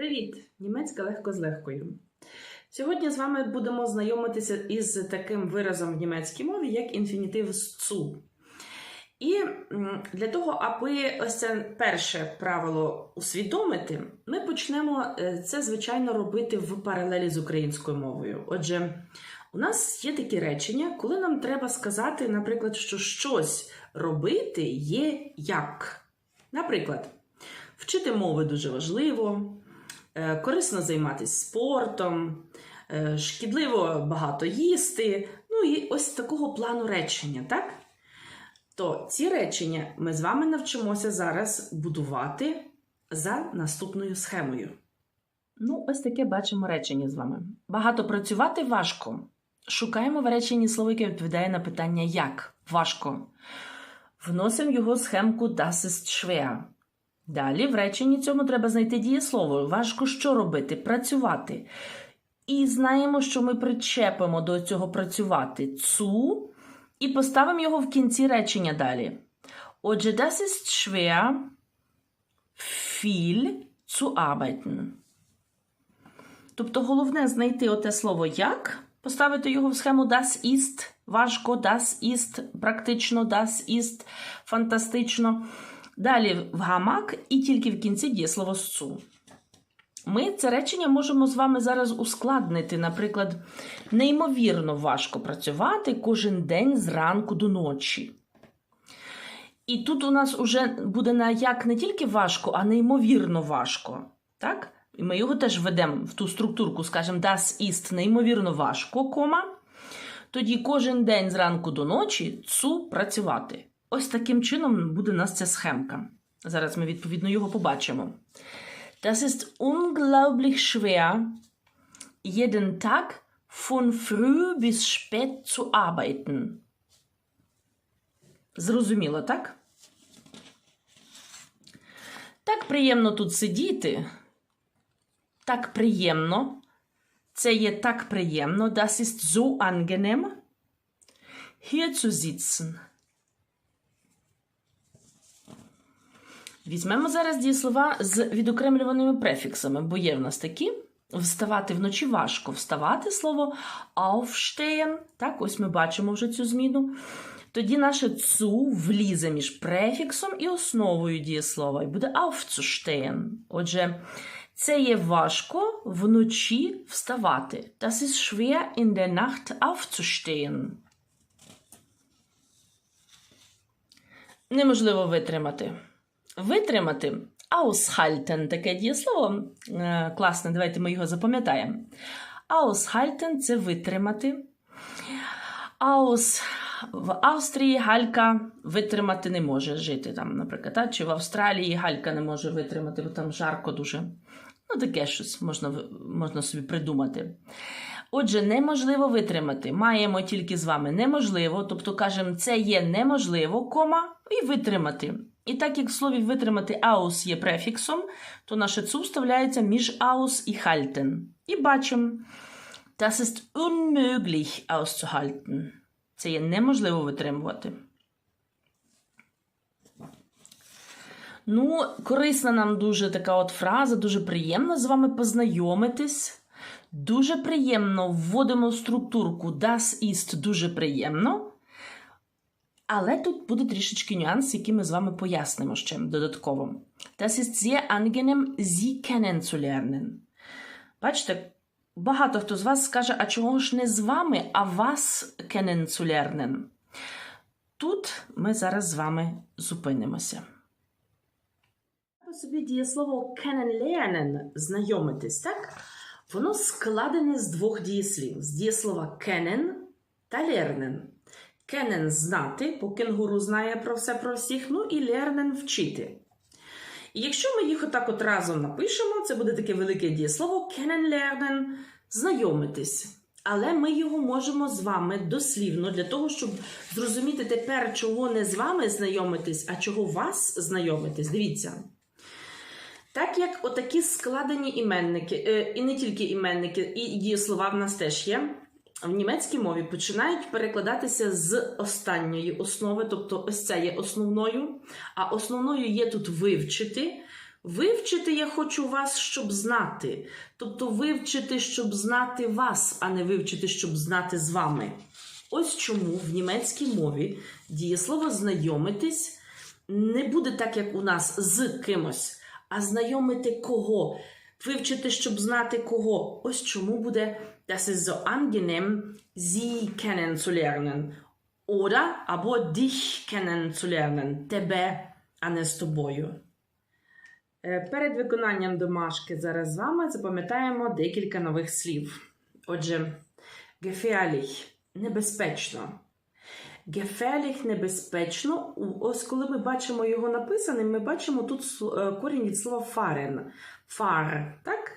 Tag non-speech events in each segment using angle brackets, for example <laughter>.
Привіт! Німецька легко з легкою. Сьогодні з вами будемо знайомитися із таким виразом в німецькій мові, як інфінітив «zu». І для того, аби ось це перше правило усвідомити, ми почнемо е, це, звичайно, робити в паралелі з українською мовою. Отже, у нас є такі речення, коли нам треба сказати, наприклад, що щось робити є як. Наприклад, вчити мови дуже важливо, корисно займатися спортом, е, шкідливо багато їсти. Ну і ось такого плану речення, так? То ці речення ми з вами навчимося зараз будувати за наступною схемою. Ну, ось таке бачимо речення з вами. Багато працювати важко. Шукаємо в реченні слово, яке відповідає на питання як важко. Вносимо його схемку Das ist schwer. Далі в реченні цьому треба знайти дієслово. Важко що робити? Працювати. І знаємо, що ми причепимо до цього працювати цу і поставимо його в кінці речення далі. Отже, das ist schwer, viel zu arbeiten. Тобто головне знайти оте слово як, поставити його в схему das ist, важко, das ist, практично, das ist, фантастично. Далі в гамак і тільки в кінці дієслово «су». Ми це речення можемо з вами зараз ускладнити. Наприклад, неймовірно важко працювати кожен день зранку до ночі. І тут у нас уже буде на як не тільки важко, а неймовірно важко. Так? І ми його теж введемо в ту структурку, скажемо, das ist неймовірно важко, кома. Тоді кожен день зранку до ночі цу працювати. Ось таким чином буде у нас ця схемка. Зараз ми відповідно його побачимо. Das ist unglaublich schwer, jeden Tag von früh bis spät zu arbeiten. Зрозуміло, так? Так приємно тут сидіти. Так приємно. Це є так приємно. Das ist so angenehm, hier zu sitzen. Візьмемо зараз дієслова з відокремлюваними префіксами, бо є в нас такі. Вставати вночі важко. Вставати слово aufstehen. Так, ось ми бачимо вже цю зміну. Тоді наше цу влізе між префіксом і основою дієслова, і буде aufzustehen. Отже, це є важко вночі вставати. Das ist schwer in der Nacht aufzustehen. Неможливо витримати. Витримати aushalten таке дієслово. Е, Класне, давайте ми його запам'ятаємо. Aushalten – це витримати. Aus в Австрії Галька витримати не може жити там, наприклад. Та? Чи в Австралії Галька не може витримати, бо там жарко дуже. Ну, таке щось можна, можна собі придумати. Отже, неможливо витримати. Маємо тільки з вами неможливо, тобто кажемо, це є неможливо, кома, і витримати. І так як в слові витримати aus є префіксом, то наше цу вставляється між aus і halten. І бачимо, das ist unmöglich auszuhalten. Це є неможливо витримувати. Ну, корисна нам дуже така от фраза, дуже приємно з вами познайомитись. Дуже приємно вводимо структурку das ist дуже приємно. Але тут буде трішечки нюанс, який ми з вами пояснимо ще додатково. Das ist sehr angenehm, Sie kennenzulernen. Бачите, багато хто з вас скаже, а чого ж не з вами, а вас kennenzulernen. Тут ми зараз з вами зупинимося. По собі дієслово kennenlernen – знайомитись, так? Воно складене з двох дієслів: з дієслова kennen та lernen. Kennen – знати, бо кенгуру знає про все про всіх, ну і lernen – вчити. І якщо ми їх отак от разом напишемо, це буде таке велике дієслово kennenlernen – знайомитись. Але ми його можемо з вами дослівно для того, щоб зрозуміти тепер, чого не з вами знайомитись, а чого вас знайомитись. Дивіться. Так як отакі складені іменники, е, і не тільки іменники, і дієслова в нас теж є, в німецькій мові починають перекладатися з останньої основи, тобто ось ця є основною, а основною є тут вивчити. Вивчити я хочу вас, щоб знати. Тобто вивчити, щоб знати вас, а не вивчити, щоб знати з вами. Ось чому в німецькій мові дієслово знайомитись не буде так, як у нас з кимось, а знайомити кого. Вивчити, щоб знати кого. Ось чому буде das ist so angenehm, sie kennenzulernen. Oder або dich kennenzulernen. Тебе, а не з тобою. Е, Перед виконанням домашки зараз з вами запам'ятаємо декілька нових слів. Отже, gefährlich – небезпечно. Gefährlich – небезпечно. Ось коли ми бачимо його написаним, ми бачимо тут е, корінь від слова fahren. Фар, так?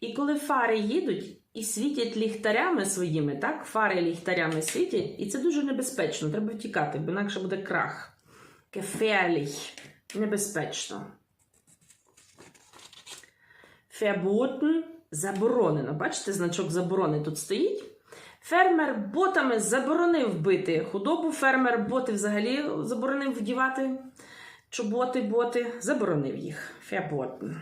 І коли фари їдуть і світять ліхтарями своїми, так? Фари ліхтарями світять, і це дуже небезпечно. Треба втікати, бо інакше буде крах. Gefährlich – небезпечно. Verboten – заборонено. Бачите, значок заборони тут стоїть. Фермер ботами заборонив бити худобу. Фермер боти взагалі заборонив вдівати чоботи, боти. Заборонив їх. Verboten.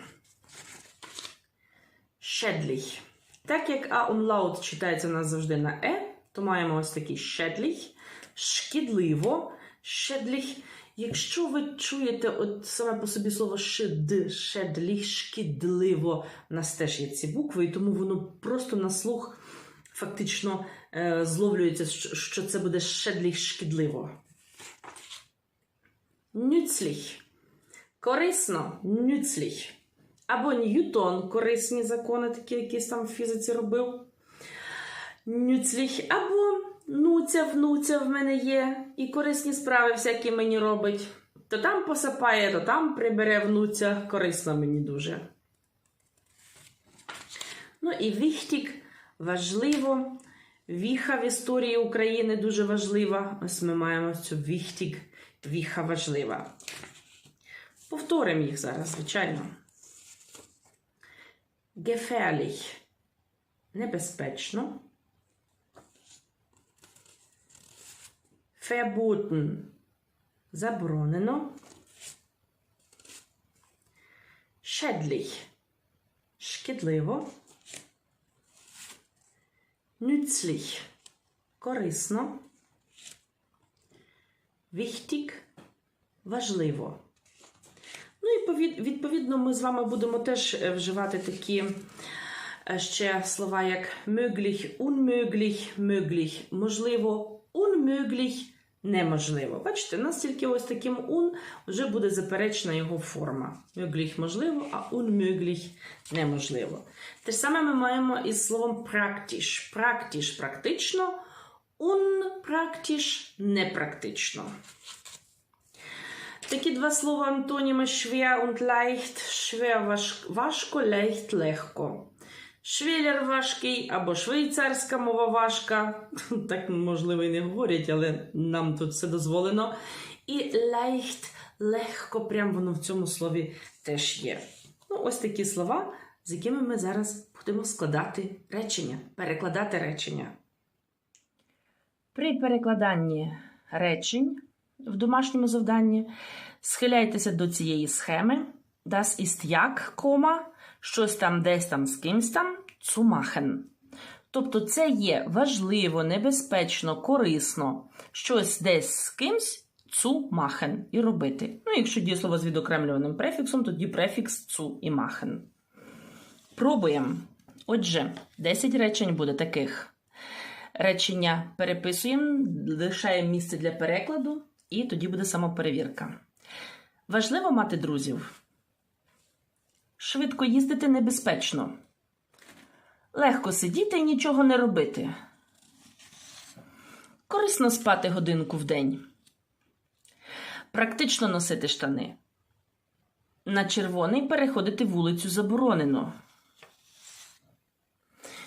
Schädlich. Так як А умлаут читається у нас завжди на Е, то маємо ось такий schädlich. Шкідливо. Schädlich. Якщо ви чуєте от саме по собі слово шид, шедлі, шкідливо, у нас теж є ці букви, і тому воно просто на слух фактично е, зловлюється, що, це буде шедлі шкідливо. Нюцліх. Корисно, нюцліх. Або Ньютон, корисні закони, такі якісь там в фізиці робив. Нюцліх, або нуця, внуця в мене є, і корисні справи всякі мені робить. То там посапає, то там прибере внуця, корисно мені дуже. Ну і віхтік важливо. Віха в історії України дуже важлива. Ось ми маємо цю віхтік, віха важлива. Повторимо їх зараз, звичайно. Gefährlich – небезпечно. Verboten – заборонено. Schädlich – шкідливо. Nützlich – корисно. Wichtig – важливо. Ну і відповідно ми з вами будемо теж е, вживати такі е, ще слова, як möglich, unmöglich, möglich, можливо, unmöglich, неможливо. Бачите, у ось таким un вже буде заперечна його форма. Möglich можливо, а unmöglich неможливо. Те ж саме ми маємо із словом praktisch. Praktisch – практично, unpraktisch – непрактично. Такі два слова антоніми schwer und leicht. Schwer важ- важко, leicht легко. Швелер важкий або швейцарська мова важка. <laughs> Так, можливо, і не говорять, але нам тут все дозволено. І leicht легко, прям воно в цьому слові теж є. Ну, ось такі слова, з якими ми зараз будемо складати речення, перекладати речення. При перекладанні речень в домашньому завданні схиляйтеся до цієї схеми. Das ist як, кома, щось там десь там з кимсь там, zu machen. Тобто це є важливо, небезпечно, корисно, щось десь з кимсь zu machen і робити. Ну, якщо дієслово з відокремлюваним префіксом, тоді префікс zu і machen. Пробуємо. Отже, 10 речень буде таких. Речення переписуємо, лишаємо місце для перекладу, і тоді буде самоперевірка. Важливо мати друзів. Швидко їздити небезпечно. Легко сидіти і нічого не робити. Корисно спати годинку в день. Практично носити штани. На червоний переходити вулицю заборонено.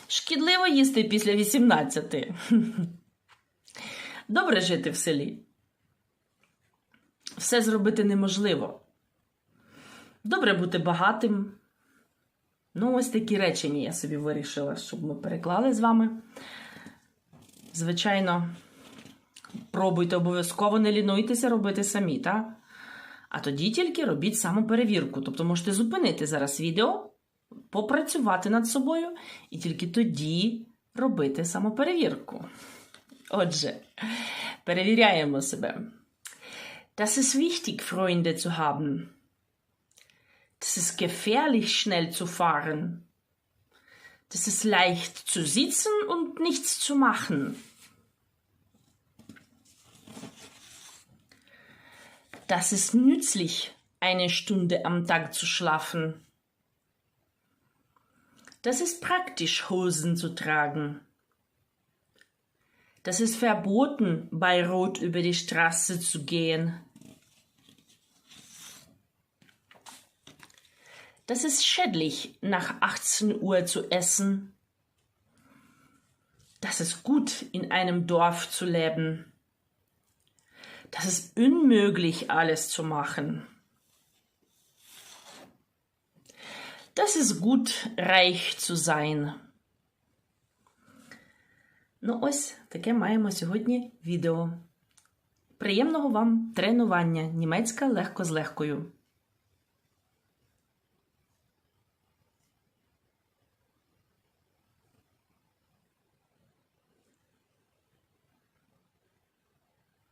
Шкідливо їсти після 18. <laughs> Добре жити в селі. Все зробити неможливо. Добре бути багатим. Ну, ось такі речення я собі вирішила, щоб ми переклали з вами. Звичайно, пробуйте обов'язково, не лінуйтеся робити самі, так? А тоді тільки робіть самоперевірку. Тобто можете зупинити зараз відео, попрацювати над собою і тільки тоді робити самоперевірку. Отже, перевіряємо себе. Das ist wichtig, Freunde zu haben. Das ist gefährlich, schnell zu fahren. Das ist leicht zu sitzen und nichts zu machen. Das ist nützlich, eine Stunde am Tag zu schlafen. Das ist praktisch, Hosen zu tragen. Das ist verboten, bei Rot über die Straße zu gehen. Das ist schädlich, nach 18 Uhr zu essen. Das ist gut, in einem Dorf zu leben. Das ist unmöglich, alles zu machen. Das ist gut, reich zu sein. Ну, ось таке маємо сьогодні відео. Приємного вам тренування німецька легко з легкою.